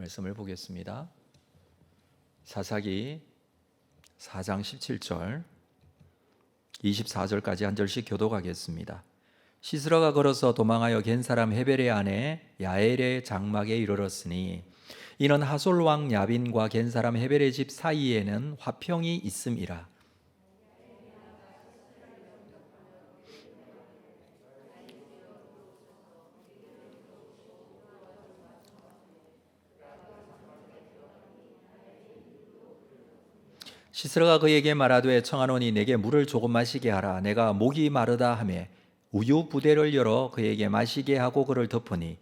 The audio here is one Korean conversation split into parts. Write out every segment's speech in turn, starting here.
말씀을 보겠습니다. 사사기 4장 17절 24절까지 한 절씩 교도가겠습니다. 시스라가 걸어서 도망하여 겐 사람 헤벨의 아내 야엘의 장막에 이르렀으니 이는 하솔 왕 야빈과 겐 사람 헤벨의 집 사이에는 화평이 있음이라. 시스라가 그에게 말하되 청하노니 내게 물을 조금 마시게 하라. 내가 목이 마르다 하매 우유 부대를 열어 그에게 마시게 하고 그를 덮으니.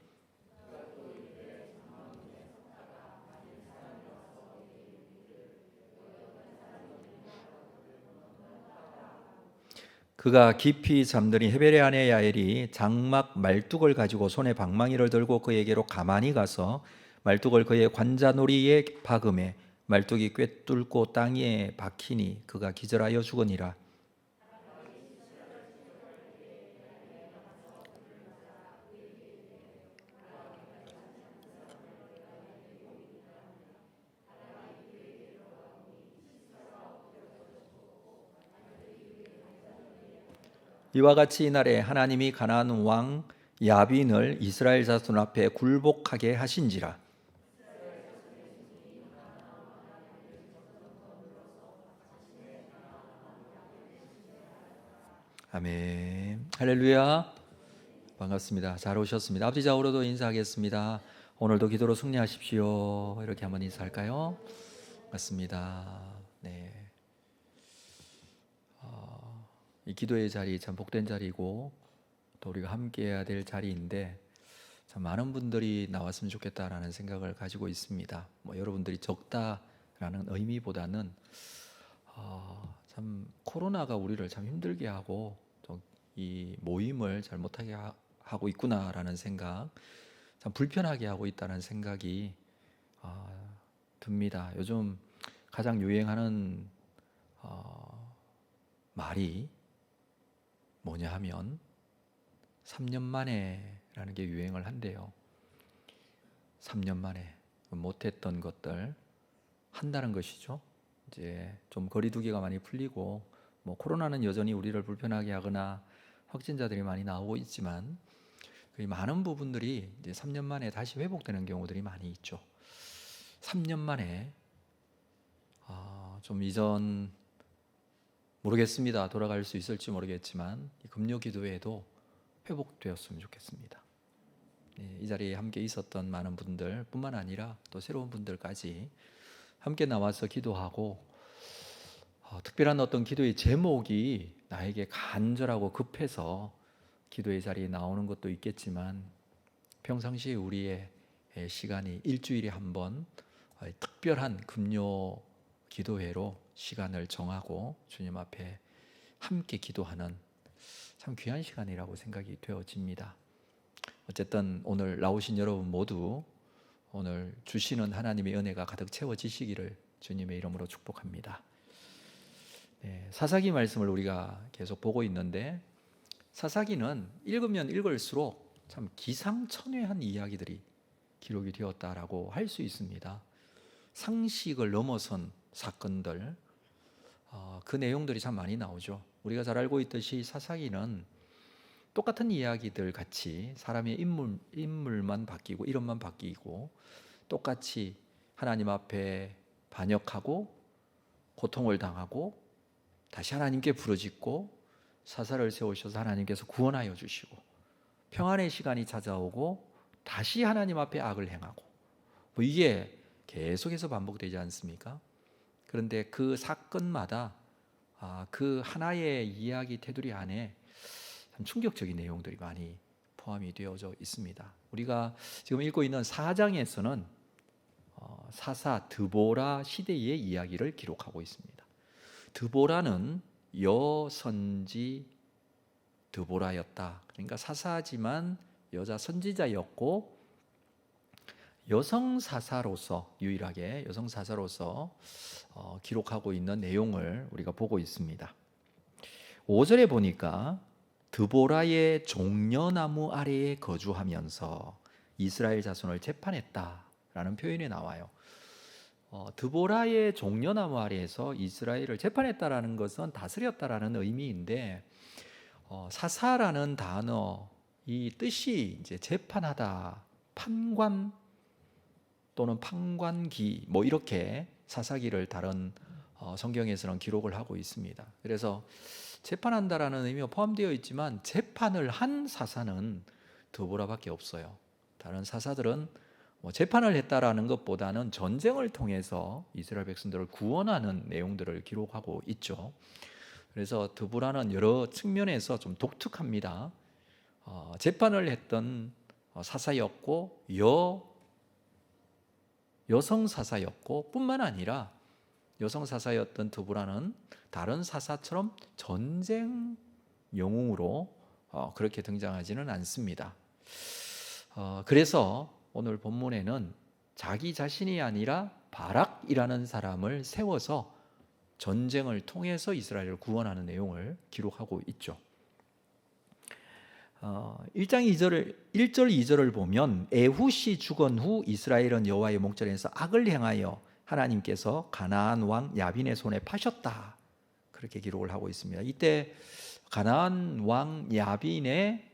그가 깊이 잠드니 헤벨의 아내 야엘이 장막 말뚝을 가지고 손에 방망이를 들고 그에게로 가만히 가서 말뚝을 그의 관자놀이에 박음에 말뚝이 꿰뚫고 땅에 박히니 그가 기절하여 죽으니라. 이와 같이 이날에 하나님이 가나안 왕 야빈을 이스라엘 자손 앞에 굴복하게 하신지라 아멘. 할렐루야. 반갑습니다. 잘 오셨습니다. 아버지 자우로도 인사하겠습니다. 오늘도 기도로 승리하십시오. 이렇게 한번 인사할까요? 맞습니다. 네. 어, 이 기도의 자리 참 복된 자리고 또 우리가 함께해야 될 자리인데 참 많은 분들이 나왔으면 좋겠다라는 생각을 가지고 있습니다. 뭐 여러분들이 적다라는 의미보다는 어, 참 코로나가 우리를 참 힘들게 하고 또 이 모임을 잘 못하게 하, 고 있구나라는 생각, 참 불편하게 하고 있다는 생각이 어, 듭니다. 요즘 가장 유행하는 어, 말이 뭐냐 하면 3년 만에라는 게 유행을 한대요. 3년 만에 못했던 것들 한다는 것이죠. 이제 좀 거리두기가 많이 풀리고 뭐 코로나는 여전히 우리를 불편하게 하거나 확진자들이 많이 나오고 있지만 그 많은 부분들이 이제 3년 만에 다시 회복되는 경우들이 많이 있죠. 3년 만에 아, 좀 이전 모르겠습니다. 돌아갈 수 있을지 모르겠지만 이 금요 기도회도 회복되었으면 좋겠습니다. 예, 이 자리에 함께 있었던 많은 분들뿐만 아니라 또 새로운 분들까지 함께 나와서 기도하고 어, 특별한 어떤 기도의 제목이 나에게 간절하고 급해서 기도의 자리에 나오는 것도 있겠지만 평상시에 우리의 시간이 일주일에 한번 어, 특별한 금요 기도회로 시간을 정하고 주님 앞에 함께 기도하는 참 귀한 시간이라고 생각이 되어집니다. 어쨌든 오늘 나오신 여러분 모두 오늘 주시는 하나님의 은혜가 가득 채워지시기를 주님의 이름으로 축복합니다. 네, 사사기 말씀을 우리가 계속 보고 있는데 사사기는 읽으면 읽을수록 참 기상천외한 이야기들이 기록이 되었다라고 할 수 있습니다. 상식을 넘어선 사건들, 어, 그 내용들이 참 많이 나오죠. 우리가 잘 알고 있듯이 사사기는 똑같은 이야기들 같이 사람의 인물, 인물만 바뀌고 이름만 바뀌고 똑같이 하나님 앞에 반역하고 고통을 당하고 다시 하나님께 부르짖고 사사를 세우셔서 하나님께서 구원하여 주시고 평안의 시간이 찾아오고 다시 하나님 앞에 악을 행하고 뭐 이게 계속해서 반복되지 않습니까? 그런데 그 사건마다 아, 그 하나의 이야기 테두리 안에 참 충격적인 내용들이 많이 포함이 되어져 있습니다. 우리가 지금 읽고 있는 사장에서는 어, 사사 드보라 시대의 이야기를 기록하고 있습니다. 드보라는 여선지 드보라였다. 그러니까 사사지만 여자 선지자였고 여성 사사로서 유일하게 여성 사사로서 어, 기록하고 있는 내용을 우리가 보고 있습니다. 5절에 보니까 드보라의 종려나무 아래에 거주하면서 이스라엘 자손을 재판했다. 재판했다라는 표현이 나와요. 어, 드보라의 종려나무 아래에서 이스라엘을 재판했다라는 것은 다스렸다라는 의미인데 어, 사사라는 단어 이 뜻이 이제 재판하다, 판관 또는 판관기 뭐 이렇게 사사기를 다른 어, 성경에서는 기록을 하고 있습니다. 그래서 재판한다라는 의미가 포함되어 있지만 재판을 한 사사는 드보라밖에 없어요. 다른 사사들은 뭐 재판을 했다라는 것보다는 전쟁을 통해서 이스라엘 백성들을 구원하는 내용들을 기록하고 있죠. 그래서 드보라는 여러 측면에서 좀 독특합니다. 어, 재판을 했던 어, 사사였고 여 여성 사사였고 뿐만 아니라 여성 사사였던 드보라는 다른 사사처럼 전쟁 영웅으로 어, 그렇게 등장하지는 않습니다. 어, 그래서 오늘 본문에는 자기 자신이 아니라 바락이라는 사람을 세워서 전쟁을 통해서 이스라엘을 구원하는 내용을 기록하고 있죠. 어, 1장 2절을 1절 2절을 보면 에훗이 죽은 후 이스라엘은 여호와의 목전에서 악을 행하여 하나님께서 가나안 왕 야빈의 손에 파셨다. 그렇게 기록을 하고 있습니다. 이때 가나안 왕 야빈의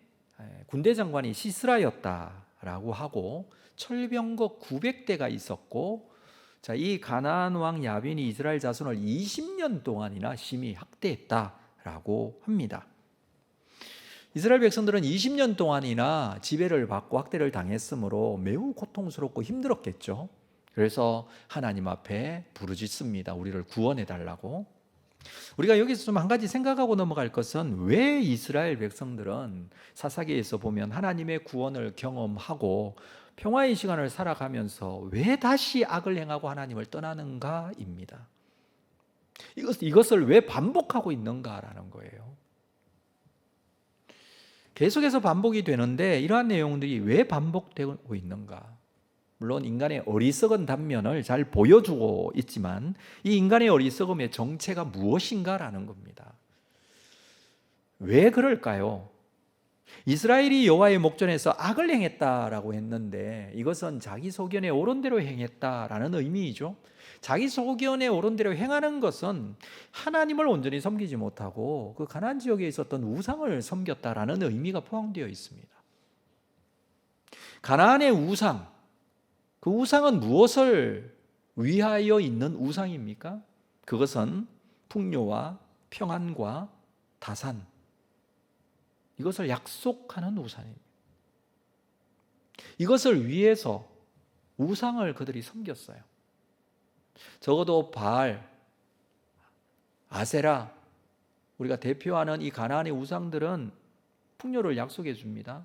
군대 장관이 시스라였다라고 하고 철병거 900대가 있었고 자, 이 가나안 왕 야빈이 이스라엘 자손을 20년 동안이나 심히 학대했다라고 합니다. 이스라엘 백성들은 20년 동안이나 지배를 받고 학대를 당했으므로 매우 고통스럽고 힘들었겠죠. 그래서 하나님 앞에 부르짖습니다. 우리를 구원해 달라고. 우리가 여기서 좀 한 가지 생각하고 넘어갈 것은 왜 이스라엘 백성들은 사사기에서 보면 하나님의 구원을 경험하고 평화의 시간을 살아가면서 왜 다시 악을 행하고 하나님을 떠나는가입니다. 이것, 이것을 왜 반복하고 있는가라는 거예요. 계속해서 반복이 되는데 이러한 내용들이 왜 반복되고 있는가? 물론 인간의 어리석은 단면을 잘 보여주고 있지만 이 인간의 어리석음의 정체가 무엇인가라는 겁니다. 왜 그럴까요? 이스라엘이 여호와의 목전에서 악을 행했다라고 했는데 이것은 자기 소견에 옳은 대로 행했다라는 의미이죠. 자기 소견에 옳은 대로 행하는 것은 하나님을 온전히 섬기지 못하고 그 가나안 지역에 있었던 우상을 섬겼다라는 의미가 포함되어 있습니다. 가나안의 우상 그 우상은 무엇을 위하여 있는 우상입니까? 그것은 풍요와 평안과 다산 이것을 약속하는 우상입니다. 이것을 위해서 우상을 그들이 섬겼어요. 적어도 바알, 아세라, 우리가 대표하는 이 가나안의 우상들은 풍요를 약속해 줍니다.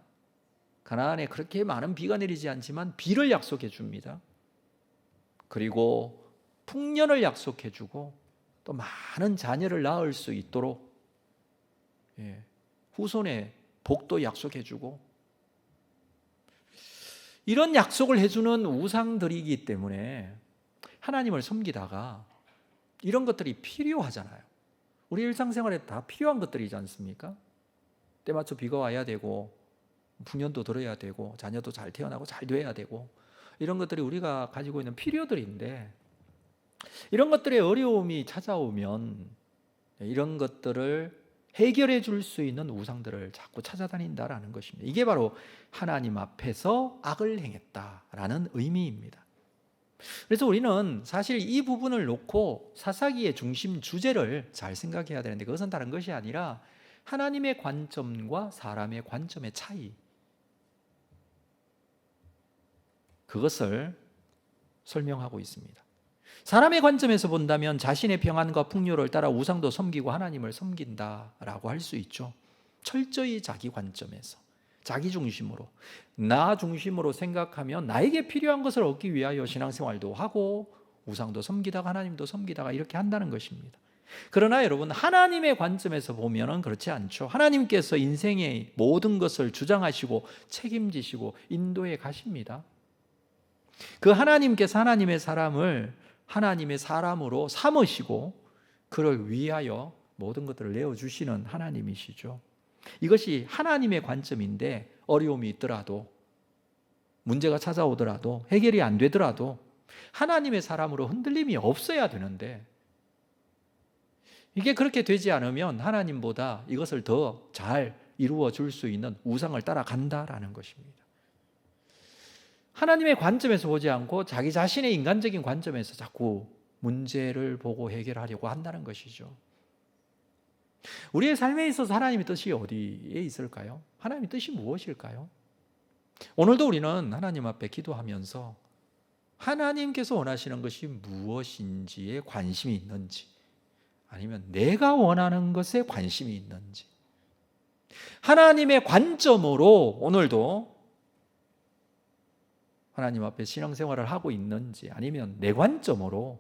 가나안에 그렇게 많은 비가 내리지 않지만 비를 약속해 줍니다. 그리고 풍년을 약속해 주고 또 많은 자녀를 낳을 수 있도록 예, 후손의 복도 약속해 주고 이런 약속을 해주는 우상들이기 때문에 하나님을 섬기다가 이런 것들이 필요하잖아요. 우리 일상생활에 다 필요한 것들이지 않습니까? 때맞춰 비가 와야 되고 풍년도 들어야 되고 자녀도 잘 태어나고 잘 돼야 되고 이런 것들이 우리가 가지고 있는 필요들인데 이런 것들의 어려움이 찾아오면 이런 것들을 해결해 줄 수 있는 우상들을 자꾸 찾아다닌다라는 것입니다. 이게 바로 하나님 앞에서 악을 행했다라는 의미입니다. 그래서 우리는 사실 이 부분을 놓고 사사기의 중심 주제를 잘 생각해야 되는데 그것은 다른 것이 아니라 하나님의 관점과 사람의 관점의 차이. 그것을 설명하고 있습니다. 사람의 관점에서 본다면 자신의 평안과 풍요를 따라 우상도 섬기고 하나님을 섬긴다라고 할 수 있죠. 철저히 자기 관점에서 자기 중심으로 나 중심으로 생각하면 나에게 필요한 것을 얻기 위하여 신앙생활도 하고 우상도 섬기다가 하나님도 섬기다가 이렇게 한다는 것입니다. 그러나 여러분 하나님의 관점에서 보면은 그렇지 않죠. 하나님께서 인생의 모든 것을 주장하시고 책임지시고 인도해 가십니다. 그 하나님께서 하나님의 사람을 하나님의 사람으로 삼으시고 그를 위하여 모든 것들을 내어 주시는 하나님이시죠. 이것이 하나님의 관점인데 어려움이 있더라도 문제가 찾아오더라도 해결이 안 되더라도 하나님의 사람으로 흔들림이 없어야 되는데 이게 그렇게 되지 않으면 하나님보다 이것을 더 잘 이루어 줄 수 있는 우상을 따라간다라는 것입니다. 하나님의 관점에서 보지 않고 자기 자신의 인간적인 관점에서 자꾸 문제를 보고 해결하려고 한다는 것이죠. 우리의 삶에 있어서 하나님의 뜻이 어디에 있을까요? 하나님의 뜻이 무엇일까요? 오늘도 우리는 하나님 앞에 기도하면서 하나님께서 원하시는 것이 무엇인지에 관심이 있는지 아니면 내가 원하는 것에 관심이 있는지 하나님의 관점으로 오늘도 하나님 앞에 신앙생활을 하고 있는지 아니면 내 관점으로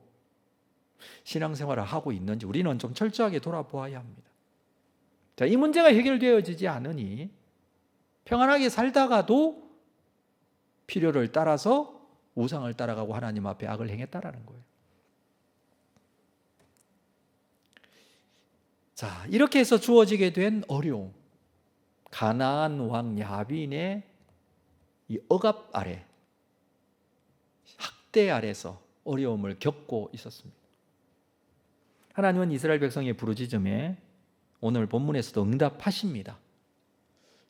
신앙생활을 하고 있는지 우리는 좀 철저하게 돌아보아야 합니다. 자, 이 문제가 해결되어지지 않으니 평안하게 살다가도 필요를 따라서 우상을 따라가고 하나님 앞에 악을 행했다라는 거예요. 자, 이렇게 해서 주어지게 된 어려움. 가나안 왕 야빈의 이 억압 아래 학대 아래서 어려움을 겪고 있었습니다. 하나님은 이스라엘 백성의 부르짖음에 오늘 본문에서도 응답하십니다.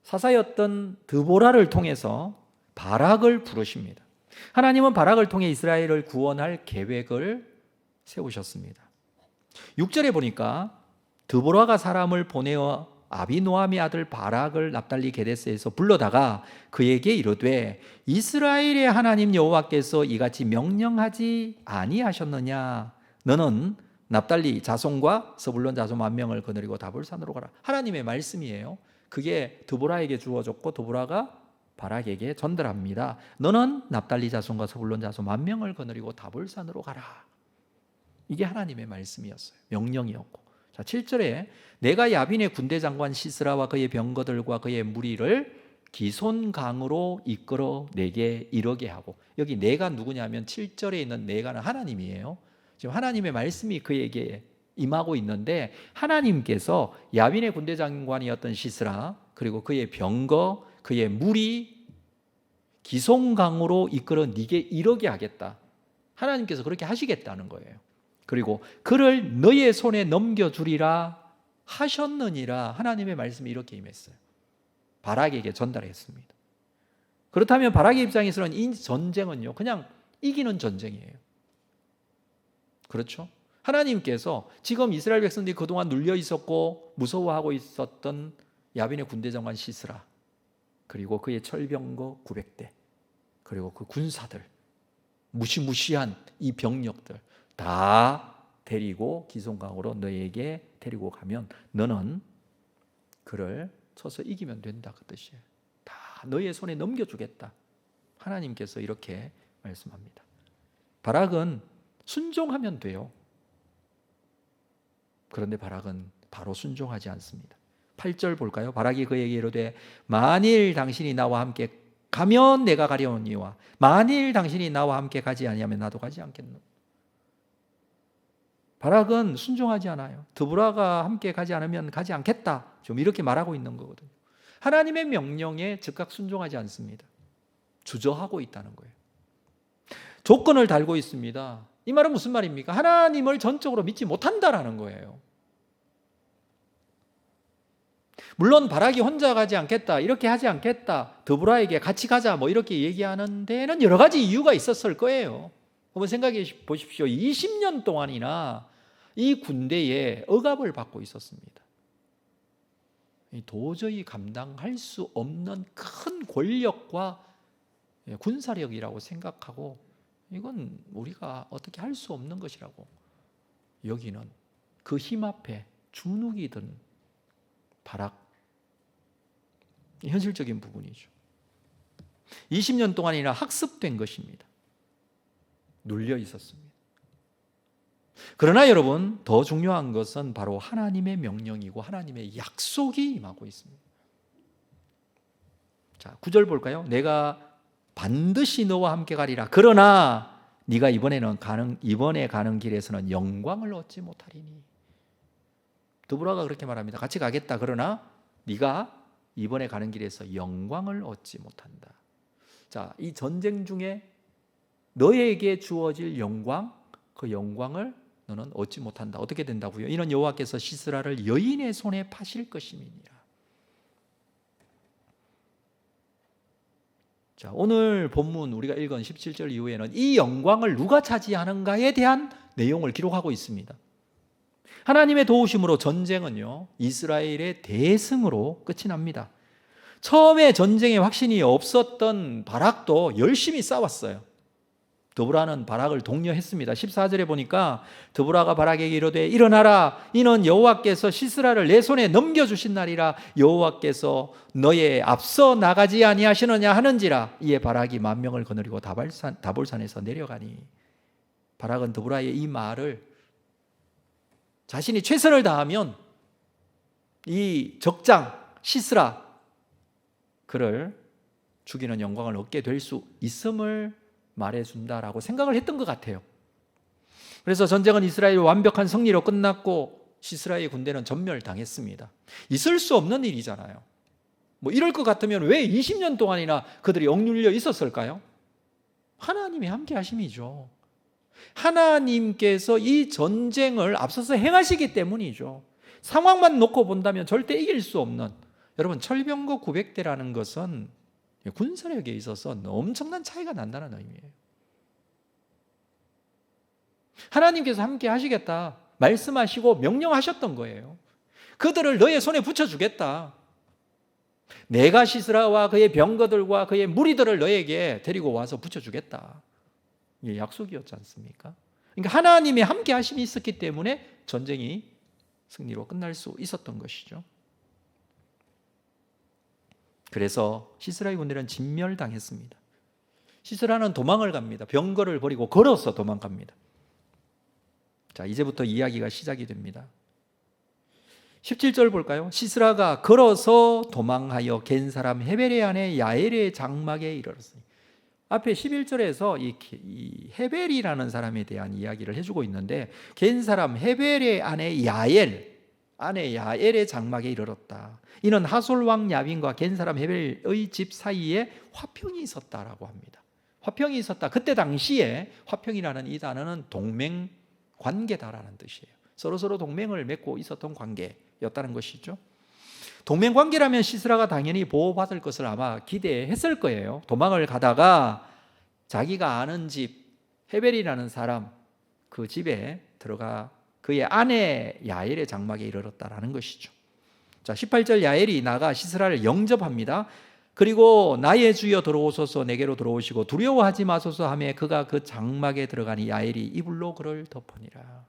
사사였던 드보라를 통해서 바락을 부르십니다. 하나님은 바락을 통해 이스라엘을 구원할 계획을 세우셨습니다. 6절에 보니까 드보라가 사람을 보내어 아비노함의 아들 바락을 납달리 게데스에서 불러다가 그에게 이르되 이스라엘의 하나님 여호와께서 이같이 명령하지 아니하셨느냐? 너는 납달리 자손과 서불론 자손 만 명을 거느리고 다볼산으로 가라. 하나님의 말씀이에요. 그게 드보라에게 주어졌고 드보라가 바락에게 전달합니다. 너는 납달리 자손과 서불론 자손 만 명을 거느리고 다볼산으로 가라. 이게 하나님의 말씀이었어요. 명령이었고 자, 7절에 내가 야빈의 군대 장관 시스라와 그의 병거들과 그의 무리를 기손강으로 이끌어 내게 이르게 하고 여기 내가 누구냐면 7절에 있는 내가는 하나님이에요. 지금 하나님의 말씀이 그에게 임하고 있는데 하나님께서 야빈의 군대 장관이었던 시스라 그리고 그의 병거 그의 무리 기송강으로 이끌어 네게 이르게 하겠다. 하나님께서 그렇게 하시겠다는 거예요. 그리고 그를 너의 손에 넘겨주리라 하셨느니라 하나님의 말씀이 이렇게 임했어요. 바락에게 전달했습니다. 그렇다면 바락의 입장에서는 이 전쟁은요, 그냥 이기는 전쟁이에요. 그렇죠? 하나님께서 지금 이스라엘 백성들이 그동안 눌려 있었고 무서워하고 있었던 야빈의 군대 장관 시스라 그리고 그의 철병거 900대 그리고 그 군사들 무시무시한 이 병력들 다 데리고 기송강으로 너에게 데리고 가면 너는 그를 쳐서 이기면 된다 그 뜻이에요. 다 너의 손에 넘겨주겠다. 하나님께서 이렇게 말씀합니다. 바락은 순종하면 돼요. 그런데 바락은 바로 순종하지 않습니다. 8절 볼까요? 바락이 그에게 이르되 만일 당신이 나와 함께 가면 내가 가려오니와 만일 당신이 나와 함께 가지 아니하면 나도 가지 않겠노. 바락은 순종하지 않아요. 드브라가 함께 가지 않으면 가지 않겠다. 좀 이렇게 말하고 있는 거거든요. 하나님의 명령에 즉각 순종하지 않습니다. 주저하고 있다는 거예요. 조건을 달고 있습니다. 이 말은 무슨 말입니까? 하나님을 전적으로 믿지 못한다라는 거예요. 물론 바락이 혼자 가지 않겠다, 이렇게 하지 않겠다, 드브라에게 같이 가자, 뭐 이렇게 얘기하는 데는 여러 가지 이유가 있었을 거예요. 한번 생각해 보십시오. 20년 동안이나 이 군대에 억압을 받고 있었습니다. 도저히 감당할 수 없는 큰 권력과 군사력이라고 생각하고 이건 우리가 어떻게 할 수 없는 것이라고 여기는 그 힘 앞에 주눅이 든 바락 현실적인 부분이죠. 20년 동안이나 학습된 것입니다. 눌려 있었습니다. 그러나 여러분, 더 중요한 것은 바로 하나님의 명령이고 하나님의 약속이 임하고 있습니다. 자, 9절 볼까요? 내가 반드시 너와 함께 가리라. 그러나 네가 이번에는 가는 이번에 가는 길에서는 영광을 얻지 못하리니. 드보라가 그렇게 말합니다. 같이 가겠다. 그러나 네가 이번에 가는 길에서 영광을 얻지 못한다. 자, 이 전쟁 중에 너에게 주어질 영광, 그 영광을 너는 얻지 못한다. 어떻게 된다고요? 이는 여호와께서 시스라를 여인의 손에 파실 것임이니라. 자, 오늘 본문 우리가 읽은 17절 이후에는 이 영광을 누가 차지하는가에 대한 내용을 기록하고 있습니다. 하나님의 도우심으로 전쟁은요, 이스라엘의 대승으로 끝이 납니다. 처음에 전쟁에 확신이 없었던 바락도 열심히 싸웠어요. 드보라는 바락을 독려했습니다. 14절에 보니까 드보라가 바락에게 이르되 일어나라 이는 여호와께서 시스라를 내 손에 넘겨 주신 날이라 여호와께서 너의 앞서 나가지 아니하시느냐 하는지라 이에 바락이 만 명을 거느리고 다발산 다볼산에서 내려가니 바락은 드보라의 이 말을 자신이 최선을 다하면 이 적장 시스라 그를 죽이는 영광을 얻게 될 수 있음을 말해준다라고 생각을 했던 것 같아요. 그래서 전쟁은 이스라엘 완벽한 승리로 끝났고 시스라의 군대는 전멸당했습니다. 있을 수 없는 일이잖아요. 뭐 이럴 것 같으면 왜 20년 동안이나 그들이 억눌려 있었을까요? 하나님의 함께 하심이죠. 하나님께서 이 전쟁을 앞서서 행하시기 때문이죠. 상황만 놓고 본다면 절대 이길 수 없는 여러분 철병거 900대라는 것은 군사력에 있어서 엄청난 차이가 난다는 의미예요. 하나님께서 함께 하시겠다 말씀하시고 명령하셨던 거예요. 그들을 너의 손에 붙여주겠다. 내가 시스라와 그의 병거들과 그의 무리들을 너에게 데리고 와서 붙여주겠다. 이게 약속이었지 않습니까? 그러니까 하나님의 함께 하심이 있었기 때문에 전쟁이 승리로 끝날 수 있었던 것이죠. 그래서 시스라의 군대는 진멸당했습니다. 시스라는 도망을 갑니다. 병거를 버리고 걸어서 도망갑니다. 자, 이제부터 이야기가 시작이 됩니다. 17절 볼까요? 시스라가 걸어서 도망하여 겐 사람 아내 야엘의 장막에 이르렀으니 앞에 11절에서 이, 이 헤벨이라는 사람에 대한 이야기를 해주고 있는데 겐 사람 헤벨의 아내 야엘 아내 야엘의 장막에 이르렀다. 이는 하솔 왕 야빈과 겐 사람 헤벨의 집 사이에 화평이 있었다라고 합니다. 화평이 있었다. 그때 당시에 화평이라는 이 단어는 동맹 관계다라는 뜻이에요. 서로 서로 동맹을 맺고 있었던 관계였다는 것이죠. 동맹 관계라면 시스라가 당연히 보호받을 것을 아마 기대했을 거예요. 도망을 가다가 자기가 아는 집 헤벨이라는 사람 그 집에 들어가 그의 아내 야엘의 장막에 이르렀다라는 것이죠. 자, 18절 야엘이 나가 시스라를 영접합니다. 그리고 나의 주여 들어오소서 내게로 들어오시고 두려워하지 마소서 하며 그가 그 장막에 들어가니 야엘이 이불로 그를 덮으니라.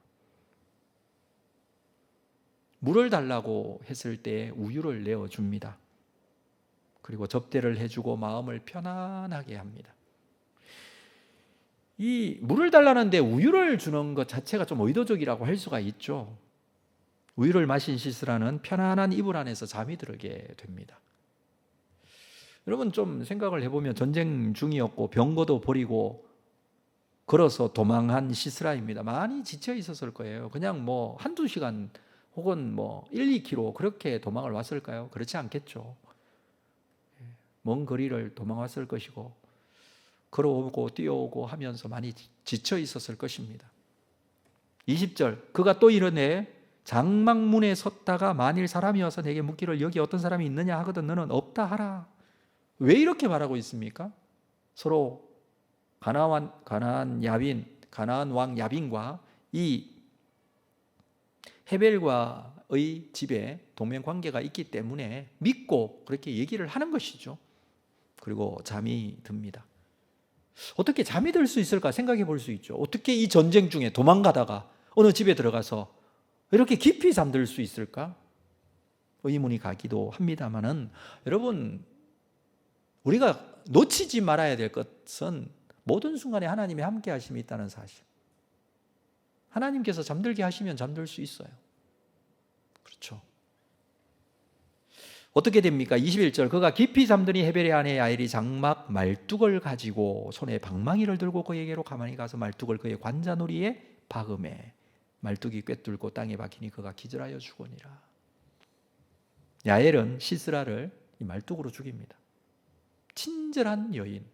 물을 달라고 했을 때 우유를 내어 줍니다. 그리고 접대를 해주고 마음을 편안하게 합니다. 이 물을 달라는데 우유를 주는 것 자체가 좀 의도적이라고 할 수가 있죠. 우유를 마신 시스라는 편안한 이불 안에서 잠이 들게 됩니다. 여러분 좀 생각을 해보면 전쟁 중이었고 병거도 버리고 걸어서 도망한 시스라입니다. 많이 지쳐 있었을 거예요. 그냥 뭐 한두 시간 혹은 뭐 1, 2km 그렇게 도망을 왔을까요? 그렇지 않겠죠. 먼 거리를 도망왔을 것이고 걸어오고 뛰어오고 하면서 많이 지쳐 있었을 것입니다. 20절 그가 또 이르네 장막문에 섰다가 만일 사람이 와서 내게 묻기를 여기 어떤 사람이 있느냐 하거든 너는 없다 하라. 왜 이렇게 말하고 있습니까? 서로 가나안 가나안 야빈 가나안 왕 야빈과 이 헤벨과의 집에 동맹 관계가 있기 때문에 믿고 그렇게 얘기를 하는 것이죠. 그리고 잠이 듭니다. 어떻게 잠이 들 수 있을까 생각해 볼 수 있죠. 어떻게 이 전쟁 중에 도망가다가 어느 집에 들어가서 이렇게 깊이 잠들 수 있을까? 의문이 가기도 합니다만은 여러분 우리가 놓치지 말아야 될 것은 모든 순간에 하나님의 함께 하심이 있다는 사실. 하나님께서 잠들게 하시면 잠들 수 있어요. 그렇죠. 어떻게 됩니까? 21절 그가 깊이 잠드니 헤벨의 아내 야엘이 장막 말뚝을 가지고 손에 방망이를 들고 그에게로 가만히 가서 말뚝을 그의 관자놀이에 박음해 말뚝이 꿰뚫고 땅에 박히니 그가 기절하여 죽으니라. 야엘은 시스라를 이 말뚝으로 죽입니다. 친절한 여인,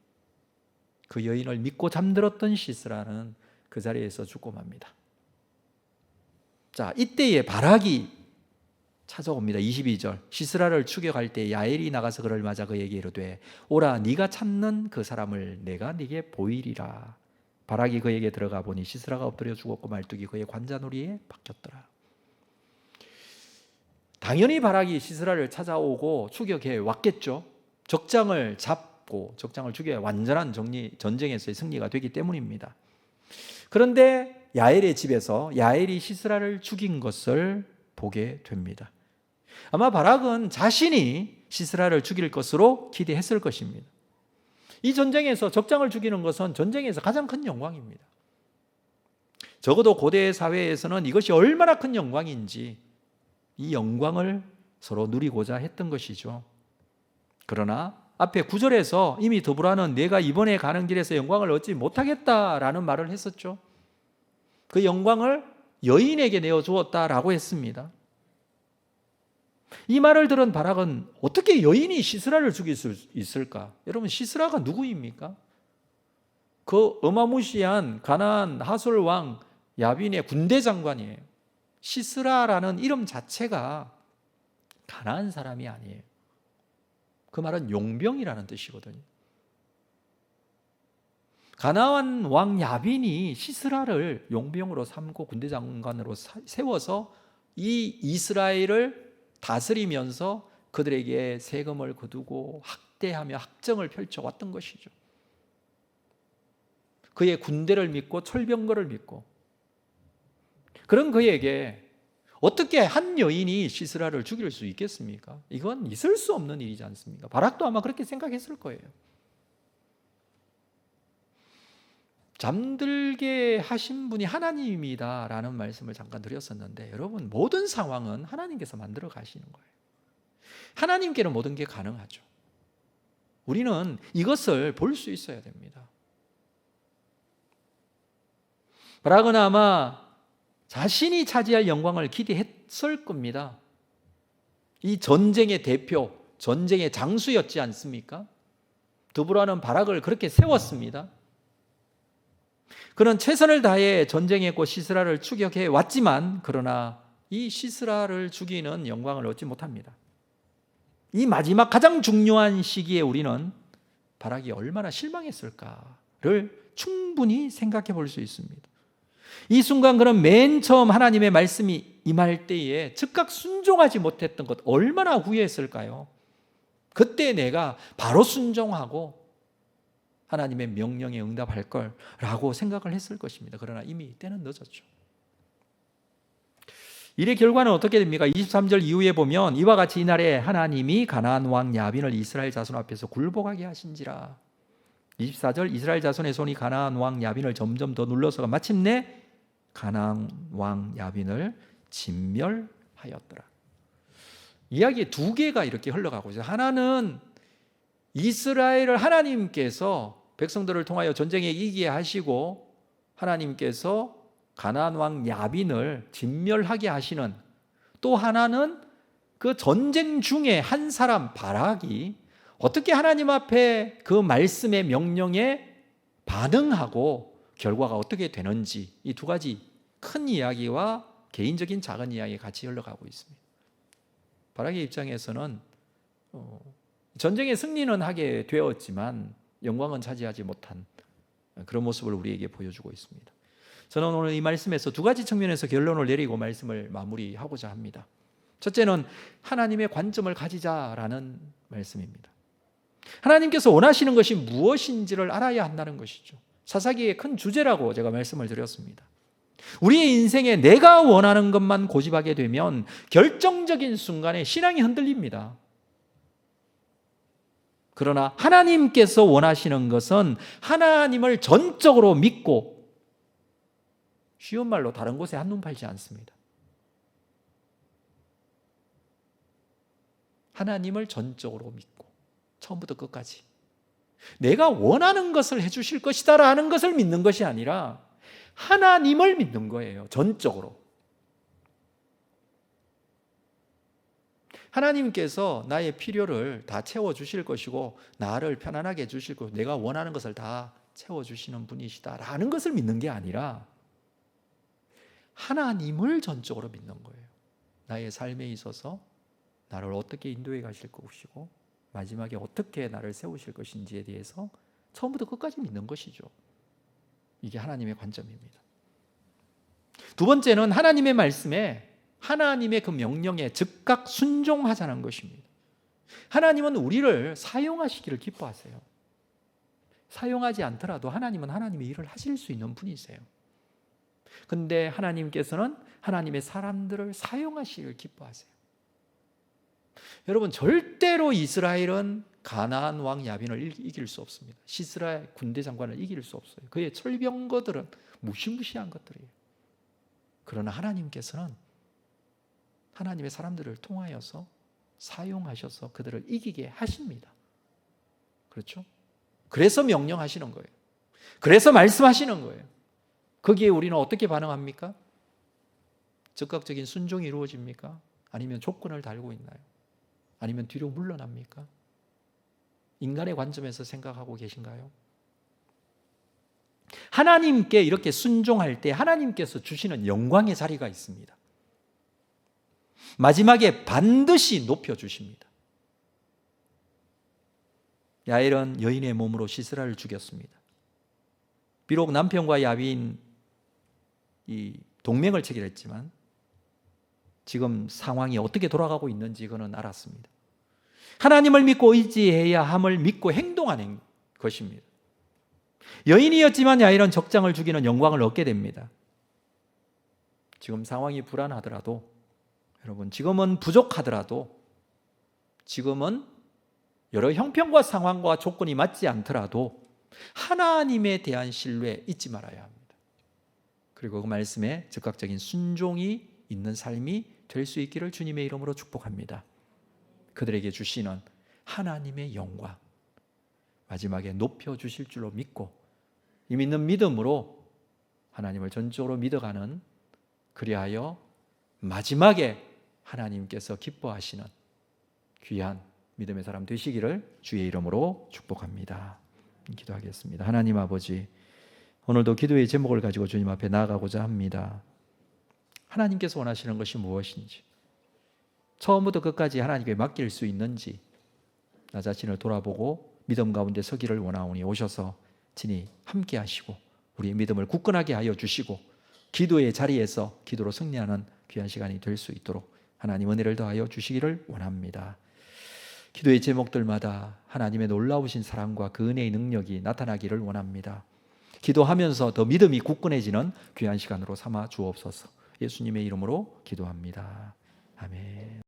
그 여인을 믿고 잠들었던 시스라는 그 자리에서 죽고 맙니다. 자, 이때에 바락이 찾아옵니다. 22절. 시스라를 추격할 때 야엘이 나가서 그를 맞아 그에게 이르되 오라 네가 찾는 그 사람을 내가 네게 보이리라. 바락이 그에게 들어가 보니 시스라가 엎드려 죽었고 말뚝이 그의 관자놀이에 박혔더라. 당연히 바락이 시스라를 찾아오고 추격해 왔겠죠. 적장을 잡고 적장을 죽여야 완전한 정리, 전쟁에서의 승리가 되기 때문입니다. 그런데 야엘의 집에서 야엘이 시스라를 죽인 것을 보게 됩니다. 아마 바락은 자신이 시스라를 죽일 것으로 기대했을 것입니다. 이 전쟁에서 적장을 죽이는 것은 전쟁에서 가장 큰 영광입니다. 적어도 고대 사회에서는 이것이 얼마나 큰 영광인지 이 영광을 서로 누리고자 했던 것이죠. 그러나 앞에 구절에서 이미 더불어는 내가 이번에 가는 길에서 영광을 얻지 못하겠다라는 말을 했었죠. 그 영광을 여인에게 내어 주었다라고 했습니다. 이 말을 들은 바락은 어떻게 여인이 시스라를 죽일 수 있을까? 여러분 시스라가 누구입니까? 그 어마무시한 가나안 하솔 왕 야빈의 군대 장관이에요. 시스라라는 이름 자체가 가나안 사람이 아니에요. 그 말은 용병이라는 뜻이거든요. 가나안 왕 야빈이 시스라를 용병으로 삼고 군대 장관으로 세워서 이 이스라엘을 다스리면서 그들에게 세금을 거두고 학대하며 학정을 펼쳐왔던 것이죠. 그의 군대를 믿고 철병거를 믿고 그런 그에게 어떻게 한 여인이 시스라를 죽일 수 있겠습니까? 이건 있을 수 없는 일이지 않습니까? 바락도 아마 그렇게 생각했을 거예요. 잠들게 하신 분이 하나님이다라는 말씀을 잠깐 드렸었는데 여러분 모든 상황은 하나님께서 만들어 가시는 거예요. 하나님께는 모든 게 가능하죠. 우리는 이것을 볼 수 있어야 됩니다. 아마 자신이 차지할 영광을 기대했을 겁니다. 이 전쟁의 대표, 전쟁의 장수였지 않습니까? 드브라는 바락을 그렇게 세웠습니다. 그는 최선을 다해 전쟁했고 시스라를 추격해 왔지만 그러나 이 시스라를 죽이는 영광을 얻지 못합니다. 이 마지막 가장 중요한 시기에 우리는 바락이 얼마나 실망했을까를 충분히 생각해 볼 수 있습니다. 이 순간 그는 맨 처음 하나님의 말씀이 임할 때에 즉각 순종하지 못했던 것 얼마나 후회했을까요? 그때 내가 바로 순종하고 하나님의 명령에 응답할 걸라고 생각을 했을 것입니다. 그러나 이미 때는 늦었죠. 일의 결과는 어떻게 됩니까? 23절 이후에 보면 이와 같이 이날에 하나님이 가나안 왕 야빈을 이스라엘 자손 앞에서 굴복하게 하신지라. 24절 이스라엘 자손의 손이 가나안 왕 야빈을 점점 더 눌러서가 마침내 가나안 왕 야빈을 진멸하였더라. 이야기 두 개가 이렇게 흘러가고 있어요. 하나는 이스라엘을 하나님께서 백성들을 통하여 전쟁에 이기게 하시고 하나님께서 가나안 왕 야빈을 진멸하게 하시는 또 하나는 그 전쟁 중에 한 사람 바락이 어떻게 하나님 앞에 그 말씀의 명령에 반응하고 결과가 어떻게 되는지 이 두 가지 큰 이야기와 개인적인 작은 이야기 같이 흘러가고 있습니다. 바락의 입장에서는 어, 전쟁에 승리는 하게 되었지만 영광은 차지하지 못한 그런 모습을 우리에게 보여주고 있습니다. 저는 오늘 이 말씀에서 두 가지 측면에서 결론을 내리고 말씀을 마무리하고자 합니다. 첫째는 하나님의 관점을 가지자라는 말씀입니다. 하나님께서 원하시는 것이 무엇인지를 알아야 한다는 것이죠. 사사기의 큰 주제라고 제가 말씀을 드렸습니다. 우리의 인생에 내가 원하는 것만 고집하게 되면 결정적인 순간에 신앙이 흔들립니다. 그러나 하나님께서 원하시는 것은 하나님을 전적으로 믿고 쉬운 말로 다른 곳에 한눈 팔지 않습니다. 하나님을 전적으로 믿고 처음부터 끝까지 내가 원하는 것을 해 주실 것이다라는 것을 믿는 것이 아니라 하나님을 믿는 거예요. 전적으로. 하나님께서 나의 필요를 다 채워 주실 것이고 나를 편안하게 해 주실 것, 내가 원하는 것을 다 채워 주시는 분이시다라는 것을 믿는 게 아니라 하나님을 전적으로 믿는 거예요. 나의 삶에 있어서 나를 어떻게 인도해 가실 것이고 마지막에 어떻게 나를 세우실 것인지에 대해서 처음부터 끝까지 믿는 것이죠. 이게 하나님의 관점입니다. 두 번째는 하나님의 말씀에 하나님의 그 명령에 즉각 순종하자는 것입니다. 하나님은 우리를 사용하시기를 기뻐하세요. 사용하지 않더라도 하나님은 하나님의 일을 하실 수 있는 분이세요. 근데 하나님께서는 하나님의 사람들을 사용하시기를 기뻐하세요. 여러분 절대로 이스라엘은 가나안 왕 야빈을 이길 수 없습니다. 시스라 군대 장관을 이길 수 없어요. 그의 철병거들은 무시무시한 것들이에요. 그러나 하나님께서는 하나님의 사람들을 통하여서 사용하셔서 그들을 이기게 하십니다. 그렇죠? 그래서 명령하시는 거예요. 그래서 말씀하시는 거예요. 거기에 우리는 어떻게 반응합니까? 즉각적인 순종이 이루어집니까? 아니면 조건을 달고 있나요? 아니면 뒤로 물러납니까? 인간의 관점에서 생각하고 계신가요? 하나님께 이렇게 순종할 때 하나님께서 주시는 영광의 자리가 있습니다. 마지막에 반드시 높여 주십니다. 야엘은 여인의 몸으로 시스라를 죽였습니다. 비록 남편과 야빈 이 동맹을 체결했지만 지금 상황이 어떻게 돌아가고 있는지 그는 알았습니다. 하나님을 믿고 의지해야 함을 믿고 행동하는 것입니다. 여인이었지만 야일은 적장을 죽이는 영광을 얻게 됩니다. 지금 상황이 불안하더라도 여러분 지금은 부족하더라도 지금은 여러 형편과 상황과 조건이 맞지 않더라도 하나님에 대한 신뢰 잊지 말아야 합니다. 그리고 그 말씀에 즉각적인 순종이 있는 삶이 될 수 있기를 주님의 이름으로 축복합니다. 그들에게 주시는 하나님의 영광 마지막에 높여 주실 줄로 믿고 이 믿는 믿음으로 하나님을 전적으로 믿어가는 그리하여 마지막에 하나님께서 기뻐하시는 귀한 믿음의 사람 되시기를 주의 이름으로 축복합니다. 기도하겠습니다. 하나님 아버지 오늘도 기도의 제목을 가지고 주님 앞에 나아가고자 합니다. 하나님께서 원하시는 것이 무엇인지 처음부터 끝까지 하나님께 맡길 수 있는지 나 자신을 돌아보고 믿음 가운데 서기를 원하오니 오셔서 친히 함께 하시고 우리의 믿음을 굳건하게 하여 주시고 기도의 자리에서 기도로 승리하는 귀한 시간이 될 수 있도록 하나님 은혜를 더하여 주시기를 원합니다. 기도의 제목들마다 하나님의 놀라우신 사랑과 그 은혜의 능력이 나타나기를 원합니다. 기도하면서 더 믿음이 굳건해지는 귀한 시간으로 삼아 주옵소서. 예수님의 이름으로 기도합니다. 아멘.